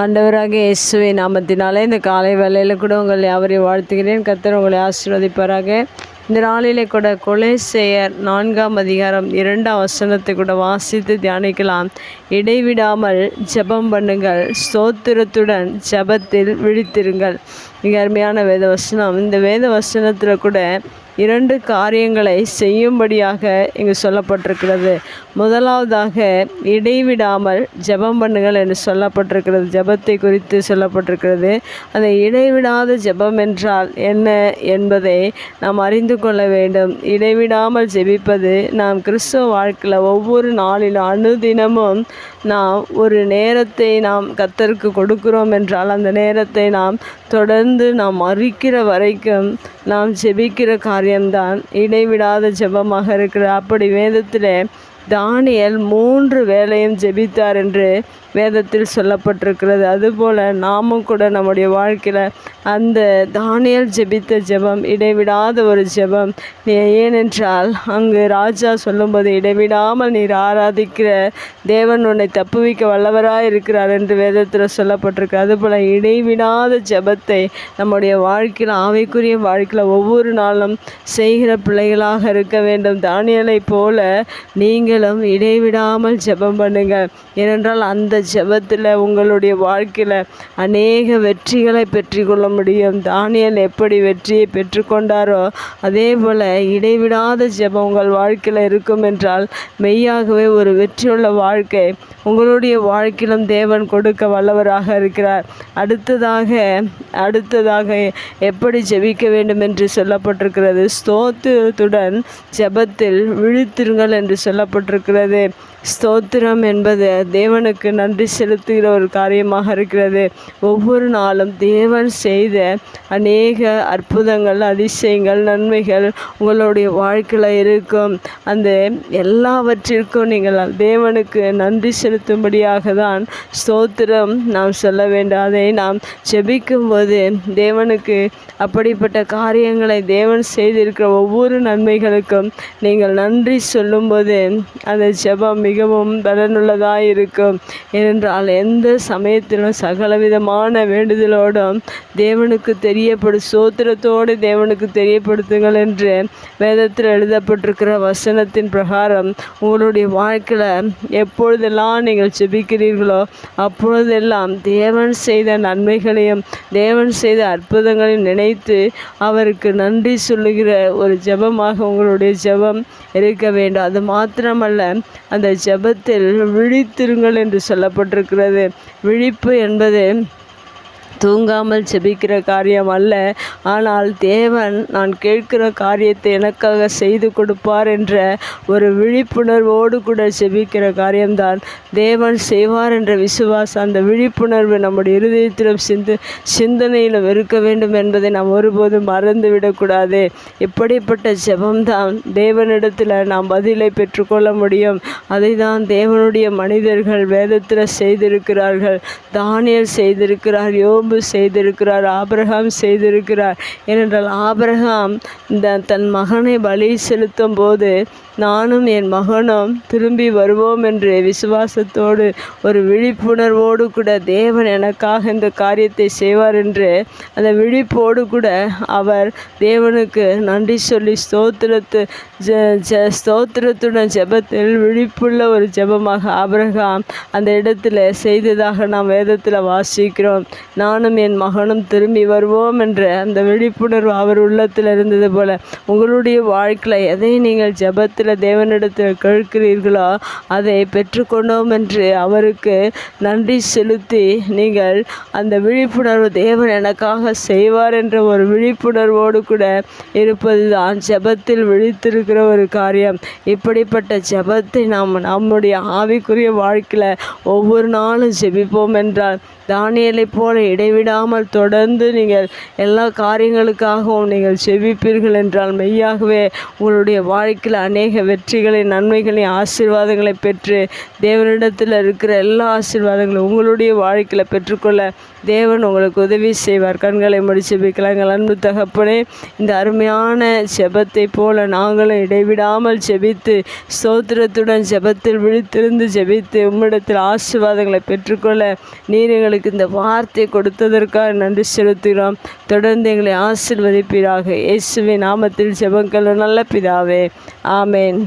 ஆண்டவராக இயேசுவை நாமத்தினாலே இந்த காலை வேலையில் கூட உங்களை யாவரையும் வாழ்த்துகிறேன். கத்தர் உங்களை ஆசீர்வதிப்பாராக. இந்த நாளிலே கூட கொலை செயர் நான்காம் அதிகாரம் இரண்டாம் வசனத்தை கூட வாசித்து தியானிக்கலாம். இடைவிடாமல் ஜெபம் பண்ணுங்கள். ஸ்தோத்திரத்துடன் ஜெபத்தில் விழித்திருங்கள். மிக அருமையான வேத வசனம் இந்த வேத வசனத்தில் கூட இரண்டு காரியங்களை செய்யும்படியாக இங்கு சொல்லப்பட்டிருக்கிறது. முதலாவதாக இடைவிடாமல் ஜெபம் பண்ணுங்கள் என்று சொல்லப்பட்டிருக்கிறது. ஜெபத்தை குறித்து சொல்லப்பட்டிருக்கிறது. அந்த இடைவிடாத ஜெபம் என்றால் என்ன என்பதை நாம் அறிந்து கொள்ள வேண்டும். இடைவிடாமல் ஜெபிப்பது நாம் கிறிஸ்துவ வாழ்க்கையில் ஒவ்வொரு நாளிலும் அனுதினமும் நாம் ஒரு நேரத்தை நாம் கத்தருக்கு கொடுக்கிறோம் என்றால் அந்த நேரத்தை நாம் தொடர்ந்து நாம் அறிக்கிற வரைக்கும் நாம் ஜெபிக்கிற காரியம்தான். இடைவிடாத ஜெபமாக இருக்கிற அப்படி வேதத்தில் தானியல் மூன்று வேளையும் ஜெபித்தார் என்று வேதத்தில் சொல்லப்பட்டிருக்கிறது. அதுபோல் நாமும் கூட நம்முடைய வாழ்க்கையில் அந்த தானியல் ஜெபித்த ஜெபம் இடைவிடாத ஒரு ஜெபம். ஏனென்றால் அங்கு ராஜா சொல்லும்போது இடைவிடாமல் நீர் ஆராதிக்கிற தேவன் உன்னை தப்புவிக்க வல்லவராக இருக்கிறார் என்று வேதத்தில் சொல்லப்பட்டிருக்கு. அதுபோல் இடைவிடாத ஜெபத்தை நம்முடைய வாழ்க்கையில் ஆவைக்குரிய வாழ்க்கையில் ஒவ்வொரு நாளும் செய்கிற பிள்ளைகளாக இருக்க வேண்டும். தானியலை போல நீங்கள் நீங்களும் இடைவிடாமல் ஜெபம் பண்ணுங்கள். ஏனென்றால் அந்த ஜெபத்தில் உங்களுடைய வாழ்க்கையில் அநேக வெற்றிகளை பெற்றுக்கொள்ள முடியும். தானியல் எப்படி வெற்றியை பெற்றுக்கொண்டாரோ அதே போல் இடைவிடாத ஜெபம் உங்கள் வாழ்க்கையில் இருக்கும் என்றால் மெய்யாகவே ஒரு வெற்றியுள்ள வாழ்க்கை உங்களுடைய வாழ்க்கையிலும் தேவன் கொடுக்க வல்லவராக இருக்கிறார். அடுத்ததாக அடுத்ததாக எப்படி ஜெபிக்க வேண்டும் என்று சொல்லப்பட்டிருக்கிறது? ஸ்தோத்திரத்துடன் ஜெபத்தில் விழித்திருங்கள் என்று சொல்லப்பட்டிருக்கிறது ஸ்தோத்திரம் என்பது தேவனுக்கு நன்றி செலுத்துகிற ஒரு காரியமாக இருக்கிறது. ஒவ்வொரு நாளும் தேவன் செய்த அநேக அற்புதங்கள் அதிசயங்கள் நன்மைகள் உங்களுடைய வாழ்க்கையில் இருக்கும். அந்த எல்லாவற்றிற்கும் நீங்கள் தேவனுக்கு நன்றி செலுத்தும்படியாக தான் ஸ்தோத்திரம் நாம் சொல்ல வேண்டும். அதை நாம் ஜெபிக்கும்போது தேவனுக்கு அப்படிப்பட்ட காரியங்களை தேவன் செய்திருக்கிற ஒவ்வொரு நன்மைகளுக்கும் நீங்கள் நன்றி சொல்லும்போது அந்த ஜெபம் மிகவும் பலனுள்ளதாக இருக்கும். ஏனென்றால் எந்த சமயத்திலும் சகலவிதமான வேண்டுதலோடும் தேவனுக்கு தெரியப்படு சோத்திரத்தோடு தேவனுக்கு தெரியப்படுத்துங்கள் என்று வேதத்தில் எழுதப்பட்டிருக்கிற வசனத்தின் பிரகாரம் உங்களுடைய வாழ்க்கையில் எப்பொழுதெல்லாம் நீங்கள் ஜெபிக்கிறீர்களோ அப்பொழுதெல்லாம் தேவன் செய்த நன்மைகளையும் தேவன் செய்த அற்புதங்களையும் நினைத்து அவருக்கு நன்றி சொல்லுகிற ஒரு ஜெபமாக உங்களுடைய ஜெபம் இருக்க வேண்டும். அது மாத்திரம் மட்டுமல்ல அந்த ஜெபத்தில் விழித்திருங்கள் என்று சொல்லப்பட்டிருக்கிறது. விழிப்பு என்பது தூங்காமல் ஜெபிக்கிற காரியம் அல்ல. ஆனால் தேவன் நான் கேட்கிற காரியத்தை எனக்காக செய்து கொடுப்பார் என்ற ஒரு விழிப்புணர்வோடு கூட ஜெபிக்கிற காரியம்தான். தேவன் செய்வார் என்ற விசுவாசம் அந்த விழிப்புணர்வு நம்முடைய இருதயத்திலும் சிந்து சிந்தனையிலும் இருக்க வேண்டும் என்பதை நாம் ஒருபோதும் மறந்து விடக்கூடாது இப்படிப்பட்ட ஜெபம்தான் தேவனிடத்தில் நாம் பதிலை பெற்றுக்கொள்ள முடியும். அதை தான் தேவனுடைய மனிதர்கள் வேதத்தில் செய்திருக்கிறார்கள். தானியல் செய்திருக்கிறார் யோபு செய்திருக்கிறார் ஆபிரகாம் செய்திருக்கிறார் ஏனென்றால் ஆபிரகாம் இந்த தன் மகனை பலி செலுத்தும் போது நானும் என் மகனும் திரும்பி வருவோம் என்று விசுவாசத்தோடு ஒரு விழிப்புணர்வோடு கூட தேவன் எனக்காக இந்த காரியத்தை செய்வார் என்று அந்த விழிப்போடு கூட அவர் தேவனுக்கு நன்றி சொல்லி ஸ்தோத்திரத்து ஸ்தோத்திரத்துடன் ஜெபத்தில் விழிப்புள்ள ஒரு ஜெபமாக ஆபிரகாம் அந்த இடத்துல செய்ததாக நாம் வேதத்தில் வாசிக்கிறோம். நான் நானும் என் மகனும் திரும்பி வருவோம் என்ற அந்த விழிப்புணர்வு அவர் உள்ளத்தில் இருந்தது போல உங்களுடைய வாழ்க்கையில் எதை நீங்கள் ஜெபத்தில் தேவனிடத்தில் கேட்கிறீர்களோ அதை பெற்றுக்கொண்டோம் என்று அவருக்கு நன்றி செலுத்தி நீங்கள் அந்த விழிப்புணர்வு தேவன் எனக்காக செய்வார் என்ற ஒரு விழிப்புணர்வோடு கூட இருப்பது தான் ஜெபத்தில் விழித்திருக்கிற ஒரு காரியம். இப்படிப்பட்ட ஜெபத்தை நாம் நம்முடைய ஆவிக்குரிய வாழ்க்கையில் ஒவ்வொரு நாளும் ஜெபிப்போம் என்றால் தானியலைப் போல இடைவிடாமல் தொடர்ந்து நீங்கள் எல்லா காரியங்களுக்காகவும் நீங்கள் செவிப்பீர்கள் என்றால் மெய்யாகவே உங்களுடைய வாழ்க்கையில் அநேக வெற்றிகளை நன்மைகளை ஆசீர்வாதங்களை பெற்று தேவனிடத்தில் இருக்கிற எல்லா ஆசீர்வாதங்களும் உங்களுடைய வாழ்க்கையில் பெற்றுக்கொள்ள தேவன் உங்களுக்கு உதவி செய்வார். கண்களை முடிச்சு வைக்கலாம். எங்கள் அன்பு தகப்பனே இந்த அருமையான செபத்தை போல நாங்களும் இடைவிடாமல் ஜெபித்து ஸ்தோத்திரத்துடன் ஜெபத்தில் விழித்திருந்து ஜெபித்து உம்மிடத்தில் ஆசீர்வாதங்களை பெற்றுக்கொள்ள நீர் எங்களுக்கு இந்த வார்த்தை கொடுத்ததற்காக நன்றி செலுத்துகிறோம். தொடர்ந்து எங்களை ஆசிர்வதிப்பீராக. இயேசுவின் நாமத்தில் ஜெபங்கள் நல்ல பிதாவே. ஆமேன்.